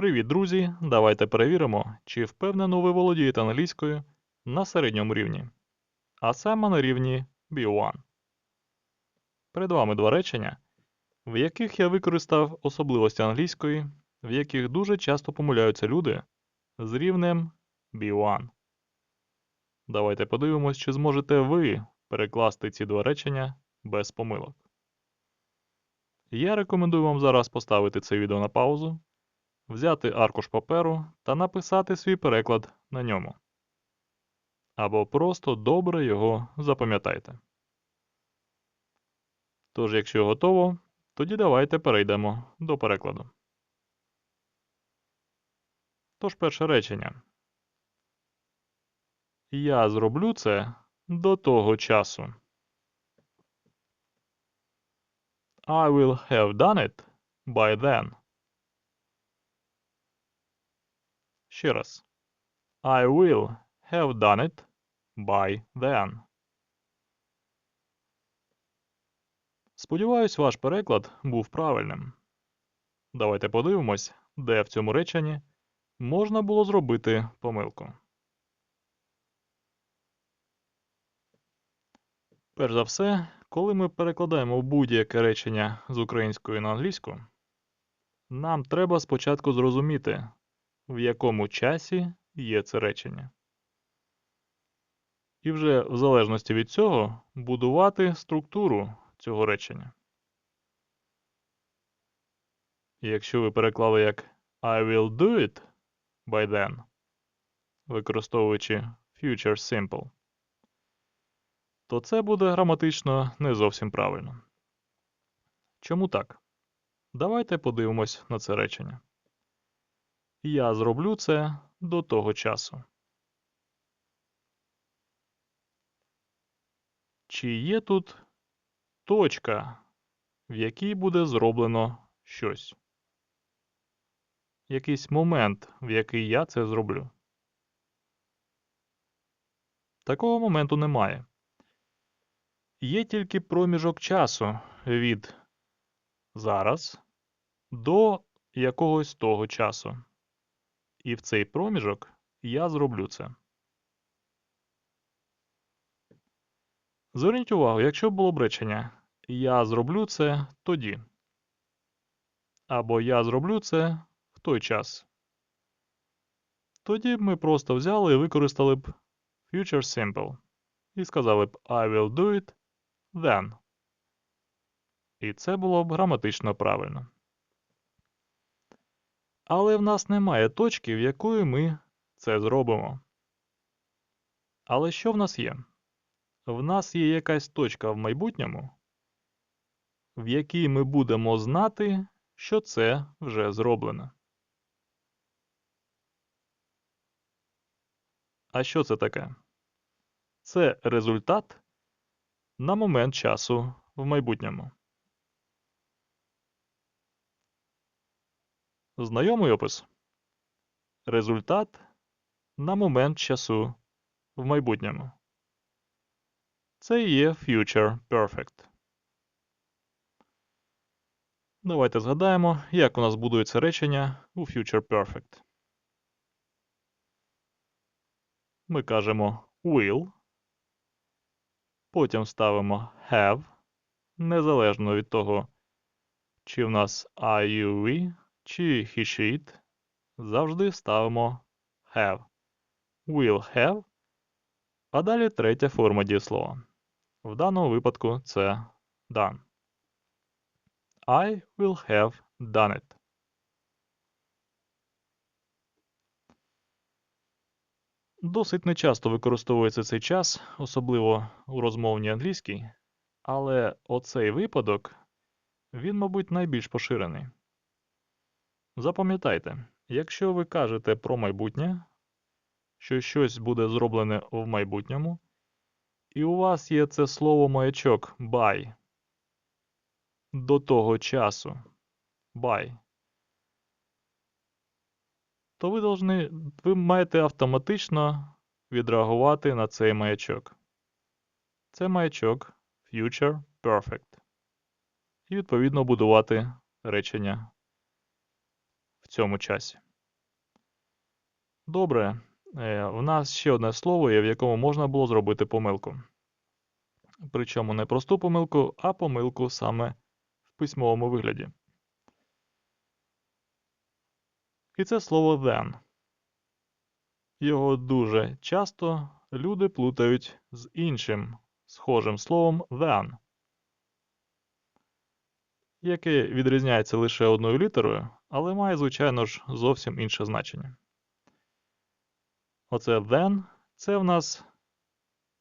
Привіт, друзі! Давайте перевіримо, чи впевнено ви володієте англійською на середньому рівні, а саме на рівні B1. Перед вами два речення, в яких я використав особливості англійської, в яких дуже часто помиляються люди з рівнем B1. Давайте подивимось, чи зможете ви перекласти ці два речення без помилок. Я рекомендую вам зараз поставити це відео на паузу, взяти аркуш паперу та написати свій переклад на ньому. Або просто добре його запам'ятайте. Тож, якщо готово, тоді давайте перейдемо до перекладу. Тож перше речення. Я зроблю це до того часу. I will have done it by then. Ще раз. I will have done it by then. Сподіваюсь, ваш переклад був правильним. Давайте подивимось, де в цьому реченні можна було зробити помилку. Перш за все, коли ми перекладаємо будь-яке речення з української на англійську, нам треба спочатку зрозуміти, в якому часі є це речення. І вже в залежності від цього будувати структуру цього речення. І якщо ви переклали як I will do it by then, використовуючи future simple, то це буде граматично не зовсім правильно. Чому так? Давайте подивимось на це речення. Я зроблю це до того часу. Чи є тут точка, в якій буде зроблено щось? Якийсь момент, в який я це зроблю? Такого моменту немає. Є тільки проміжок часу від зараз до якогось того часу. І в цей проміжок я зроблю це. Зверніть увагу, якщо було б речення Я зроблю це тоді. Або Я зроблю це в той час. Тоді б ми просто взяли і використали б Future Simple і сказали б I will do it then. І це було б граматично правильно. Але в нас немає точки, в якої ми це зробимо. Але що в нас є? В нас є якась точка в майбутньому, в якій ми будемо знати, що це вже зроблено. А що це таке? Це результат на момент часу в майбутньому. Знайомий опис. Результат на момент часу в майбутньому. Це і є Future Perfect. Давайте згадаємо, як у нас будується речення у Future Perfect. Ми кажемо will. Потім ставимо have. Незалежно від того, чи в нас IUV, чи he should, завжди ставимо have. Will have. А далі третя форма дієслова. В даному випадку це done. I will have done it. Досить нечасто використовується цей час, особливо у розмовній англійській, але оцей випадок, він, мабуть, найбільш поширений. Запам'ятайте, якщо ви кажете про майбутнє, що щось буде зроблене в майбутньому, і у вас є це слово маячок by до того часу by, то ви должны, ви маєте автоматично відреагувати на цей маячок. Це маячок Future Perfect. І відповідно будувати речення цьому часі. Добре. Е, В нас ще одне слово є, в якому можна було зробити помилку. Причому не просту помилку, а помилку саме в письмовому вигляді. І це слово then. Його дуже часто люди плутають з іншим схожим словом than, яке відрізняється лише одною літерою, але має, звичайно ж, зовсім інше значення. Оце then це в нас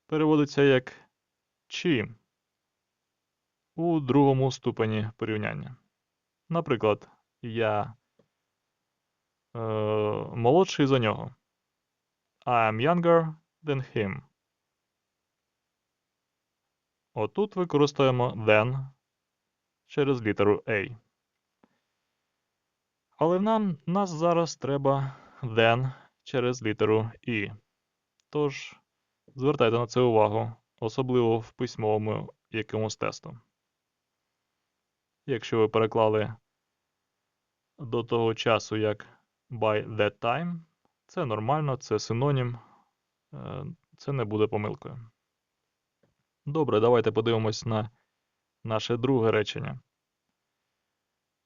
переводиться як чи у другому ступені порівняння. Наприклад, я е, молодший за нього. I am younger than him. Отут використаємо then через літеру A. Але нам нас зараз треба then через літеру І. Тож звертайте на це увагу, особливо в письмовому якомусь тесту. Якщо ви переклали до того часу як by that time, це нормально, це синонім, е, це не буде помилкою. Добре, давайте подивимось на наше друге речення.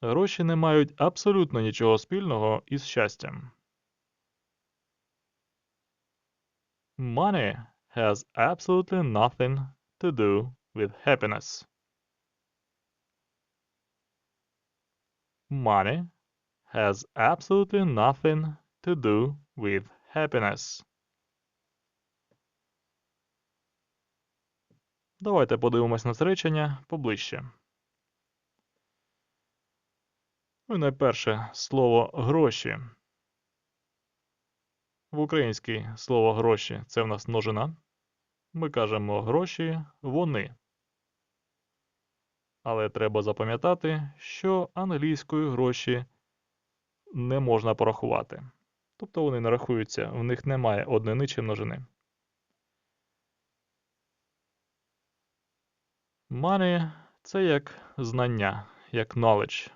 Гроші не мають абсолютно нічого спільного із щастям. Money has absolutely nothing to do with happiness. Money has absolutely nothing to do with happiness. Давайте подивимось на це поближче. Ну і найперше слово гроші. В українській слово гроші це в нас множина. Ми кажемо гроші вони. Але треба запам'ятати, що англійською гроші не можна порахувати. Тобто вони не рахуються, в них немає однини чи множини. Money – це як знання, як knowledge.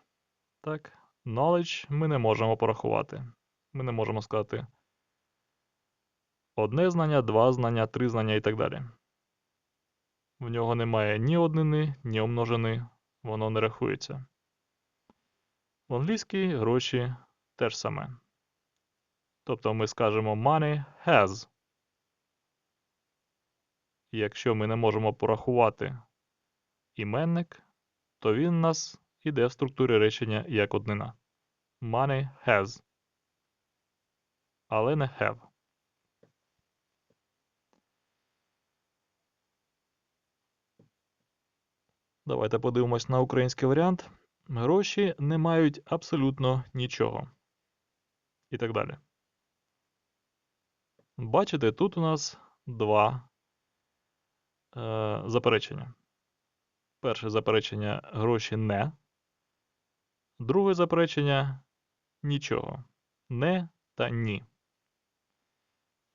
Так, knowledge ми не можемо порахувати. Ми не можемо сказати одне знання, два знання, три знання і так далі. В нього немає ні однини, ні умножини, воно не рахується. В англійській гроші теж саме. Тобто ми скажемо money has. І якщо ми не можемо порахувати іменник, то він у нас іде в структурі речення як однина. Money has. Але не have. Давайте подивимось на український варіант. Гроші не мають абсолютно нічого. І так далі. Бачите, тут у нас два е, заперечення. Перше заперечення гроші не. Друге заперечення нічого. Не та ні.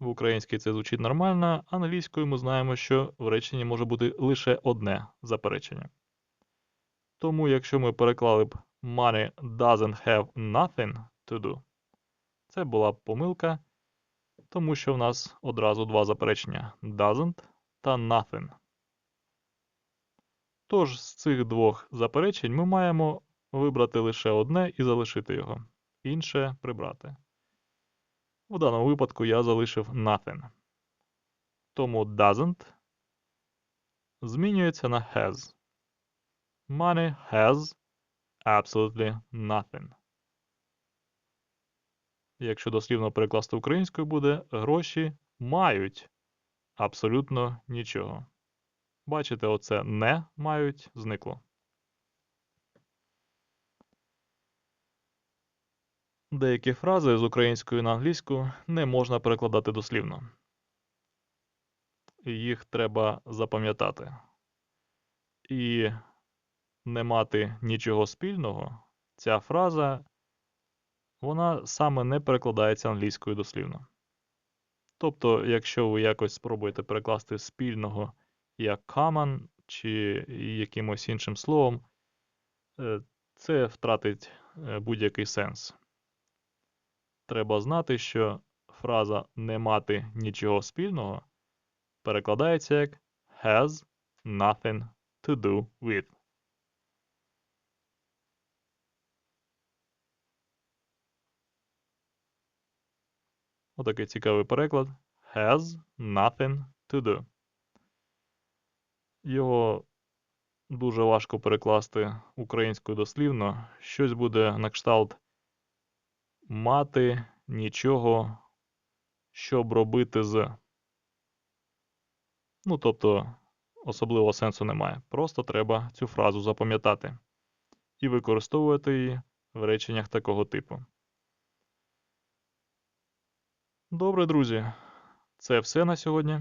В українській це звучить нормально, англійською ми знаємо, що в реченні може бути лише одне заперечення. Тому, якщо ми переклали б money doesn't have nothing to do, це була б помилка, тому що в нас одразу два заперечення doesn't та nothing. Тож з цих двох заперечень ми маємо вибрати лише одне і залишити його, інше прибрати. В даному випадку я залишив nothing. Тому doesn't змінюється на has. Money has absolutely nothing. Якщо дослівно перекласти українською буде гроші мають абсолютно нічого. Бачите, оце не мають зникло. Деякі фрази з української на англійську не можна перекладати дослівно. Їх треба запам'ятати. І не мати нічого спільного, ця фраза, вона саме не перекладається англійською дослівно. Тобто, якщо ви якось спробуєте перекласти спільного як common чи якимось іншим словом, е, це втратить е, будь-який сенс. Треба знати, що фраза не мати нічого спільного перекладається як has nothing to do with. Отакий цікавий переклад. Has nothing to do. Його дуже важко перекласти українською дослівно. Щось буде на кшталт мати нічого, щоб робити з. Ну, тобто, особливого сенсу немає. Просто треба цю фразу запам'ятати і використовувати її в реченнях такого типу. Добре, друзі. Це все на сьогодні.